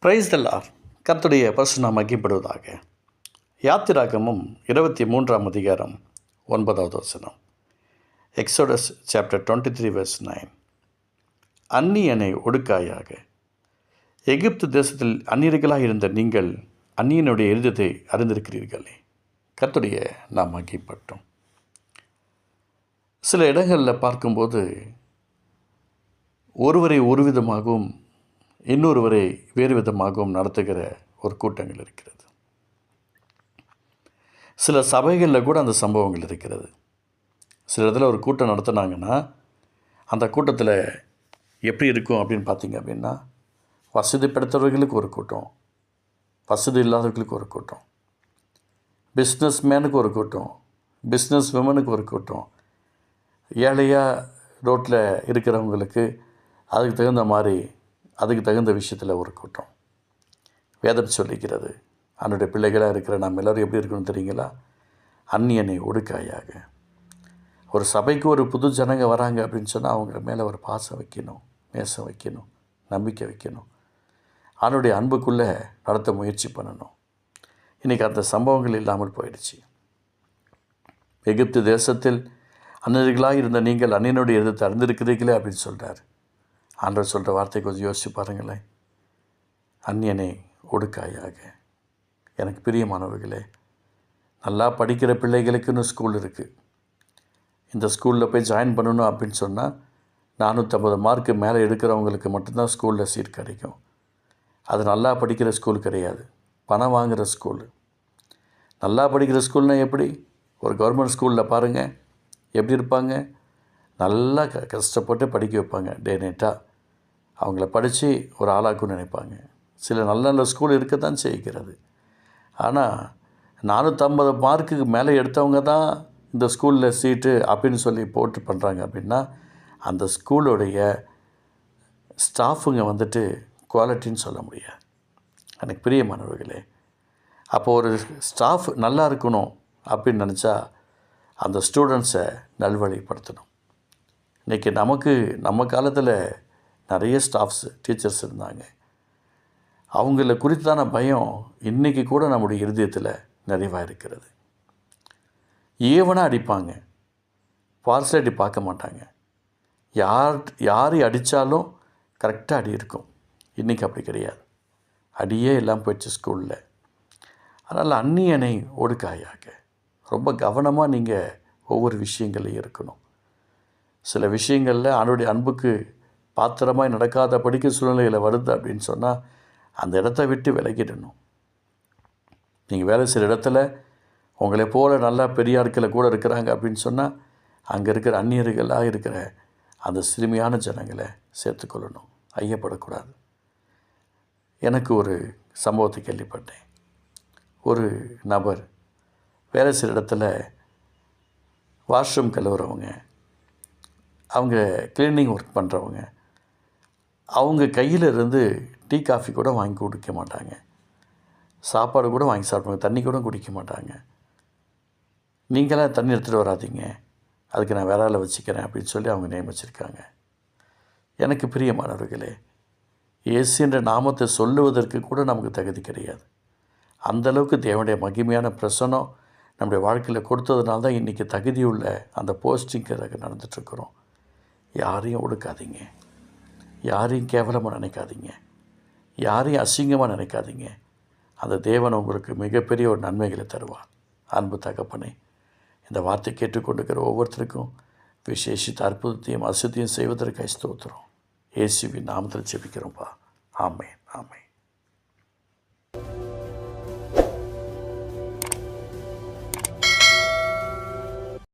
Price தல்லார் கர்த்துடைய பரிசுனா மகிப்படுவதாக யாத்திராகமும் இருபத்தி மூன்றாம் அதிகாரம் ஒன்பதாவது வசனம். Exodus chapter twenty three verse nine அந்நியனை ஒடுக்காயாக. எகிப்து தேசத்தில் அந்நியர்களாக இருந்த நீங்கள் அந்நியனுடைய இருதத்தை அறிந்திருக்கிறீர்களே. கர்த்துடைய நாம் மகிப்பட்டோம் சில இடங்களில் பார்க்கும்போது ஒருவரை ஒரு விதமாகவும் இன்னொருவரை வேறு விதமாகவும் நடத்துகிற ஒரு கூட்டங்கள் இருக்கிறது. சில சபைகளில் கூட அந்த சம்பவங்கள் இருக்கிறது. சில இடத்துல ஒரு கூட்டம் நடத்துனாங்கன்னா அந்த கூட்டத்தில் எப்படி இருக்கும் அப்படின்னு பார்த்தீங்க அப்படின்னா வசதி படைத்தவர்களுக்கு ஒரு கூட்டம் வசதி இல்லாதவர்களுக்கு ஒரு கூட்டம் பிஸ்னஸ் மேனுக்கு ஒரு கூட்டம் பிஸ்னஸ் விமனுக்கு ஒரு கூட்டம் ஏழையாக ரோட்டில் இருக்கிறவங்களுக்கு அதுக்கு தகுந்த மாதிரி அதுக்கு தகுந்த விஷயத்தில் ஒரு கூட்டம். வேதம் சொல்லிக்கிறது அவனுடைய பிள்ளைகளாக இருக்கிற நாம் எல்லோரும் எப்படி இருக்கணும் தெரியுங்களா? அந்நியனை ஒடுக்காயாக. ஒரு சபைக்கு ஒரு புது ஜனங்க வராங்க அப்படின்னு சொன்னால் அவங்க மேலே ஒரு பாசம் வைக்கணும் நேசம் வைக்கணும் நம்பிக்கை வைக்கணும். அவனுடைய அன்புக்குள்ளே நடத்த முயற்சி பண்ணணும். இன்றைக்கி அந்த சம்பவங்கள் இல்லாமல் போயிடுச்சு. எகிப்து தேசத்தில் அன்னர்களாக இருந்த நீங்கள் அன்னியனுடைய எதிர்த்து அறிந்திருக்கிறீர்களே அப்படின்னு சொல்கிறார் ஆண்டவர் சொல்கிற வார்த்தை கொஞ்சம் யோசிச்சு பாருங்களேன். அந்நியனை ஒடுக்காயாக. எனக்கு பிரியமானவர்களே நல்லா படிக்கிற பிள்ளைகளுக்குன்னு ஸ்கூல் இருக்குது இந்த ஸ்கூலில் போய் ஜாயின் பண்ணணும் அப்படின்னு சொன்னால் நானூற்றம்பது மார்க்கு மேலே எடுக்கிறவங்களுக்கு மட்டும்தான் ஸ்கூலில் சீட் கிடைக்கும். அது நல்லா படிக்கிற ஸ்கூல் கிடையாது. பணம் வாங்குகிற ஸ்கூலு நல்லா படிக்கிற ஸ்கூல்னால் எப்படி? ஒரு கவர்மெண்ட் ஸ்கூலில் பாருங்கள் எப்படி இருப்பாங்க? நல்லா க கஷ்டப்பட்டு படிக்க வைப்பாங்க. டே நைட்டாக அவங்கள படித்து ஒரு ஆளாக்குன்னு நினைப்பாங்க. சில நல்ல நல்ல ஸ்கூல் இருக்க தான் செய்கிறது. ஆனால் நானூற்றம்பது மார்க்குக்கு மேலே எடுத்தவங்க தான் இந்த ஸ்கூலில் சீட்டு அப்படின்னு சொல்லி போட்டு பண்ணுறாங்க அப்படின்னா அந்த ஸ்கூலுடைய ஸ்டாஃபுங்க வந்துட்டு குவாலிட்டின்னு சொல்ல முடியாது. எனக்கு பிரியமானவர்களே அப்போ ஒரு ஸ்டாஃப் நல்லா இருக்கணும் அப்படின்னு நினச்சா அந்த ஸ்டூடெண்ட்ஸை நல்வழிப்படுத்தணும். இன்றைக்கி நமக்கு நம்ம காலத்தில் நிறைய ஸ்டாஃப்ஸ் டீச்சர்ஸ் இருந்தாங்க. அவங்கள குறித்தான பயம் இன்றைக்கி கூட நம்முடைய இருதயத்தில் நிறைவாக இருக்கிறது. ஏவனாக அடிப்பாங்க. பார்சலடி பார்க்க மாட்டாங்க. யார் யார் அடித்தாலும் கரெக்டாக அடி இருக்கும். இன்றைக்கி அப்படி கிடையாது. அடியே எல்லாம் போயிடுச்சு ஸ்கூலில் அதனால் அந்நியனை ஒடுக்காயாக. ரொம்ப கவனமாக நீங்கள் ஒவ்வொரு விஷயங்களையும் இருக்கணும். சில விஷயங்களில் அவனுடைய அன்புக்கு பாத்திரமாய் நடக்காத படிக்க சூழ்நிலையில் வருது அப்படின்னு சொன்னால் அந்த இடத்த விட்டு விலகிடணும். நீங்கள் வேலை செய்கிற இடத்துல உங்களை போல் நல்லா பெரிய ஆட்களை கூட இருக்கிறாங்க அப்படின்னு சொன்னால் அங்கே இருக்கிற அந்நியர்களாக இருக்கிற அந்த சிறுமியான ஜனங்களை சேர்த்துக்கொள்ளணும் ஐயப்படக்கூடாது. எனக்கு ஒரு சம்பவத்தை கேள்விப்பட்டேன். ஒரு நபர் வேலை செய்கிற இடத்துல வாஷ்ரூம் கழுவுறவங்க அவங்க கிளீனிங் ஒர்க் பண்ணுறவங்க அவங்க கையில் இருந்து டீ காஃபி கூட வாங்கி குடிக்க மாட்டாங்க. சாப்பாடு கூட வாங்கி சாப்பிடுவாங்க. தண்ணி கூட குடிக்க மாட்டாங்க. நீங்களாம் தண்ணி எடுத்துகிட்டு வராதீங்க. அதுக்கு நான் வேற ஆளை வச்சுக்கிறேன் அப்படின்னு சொல்லி அவங்க நியமிச்சிருக்காங்க. எனக்கு பிரியமானவர்களே இயேசு என்ற நாமத்தை சொல்லுவதற்கு கூட நமக்கு தகுதி கிடையாது. அந்தளவுக்கு தேவனுடைய மகிமையான பிரசனம் நம்முடைய வாழ்க்கையில் கொடுத்ததுனால தான் இன்றைக்கி தகுதியுள்ள அந்த போஸ்டிங்கிறதுக்கு நடந்துகிட்ருக்குறோம் யாரையும் ஒடுக்காதீங்க. யாரையும் கேவலமாக நினைக்காதீங்க. யாரையும் அசிங்கமாக நினைக்காதீங்க. அந்த தேவன் உங்களுக்கு மிகப்பெரிய ஒரு நன்மைகளை தருவார். அன்பு தகப்பனே இந்த வார்த்தை கேட்டுக்கொண்டிருக்கிற ஒவ்வொருத்தருக்கும் விசேஷித்த அற்புதத்தையும் அசுத்தியும் செய்வதற்கு ஸ்தோத்திரம். இயேசுவின் நாமத்தில் ஜெபிக்கிறோம்ப்பா ஆமை ஆமை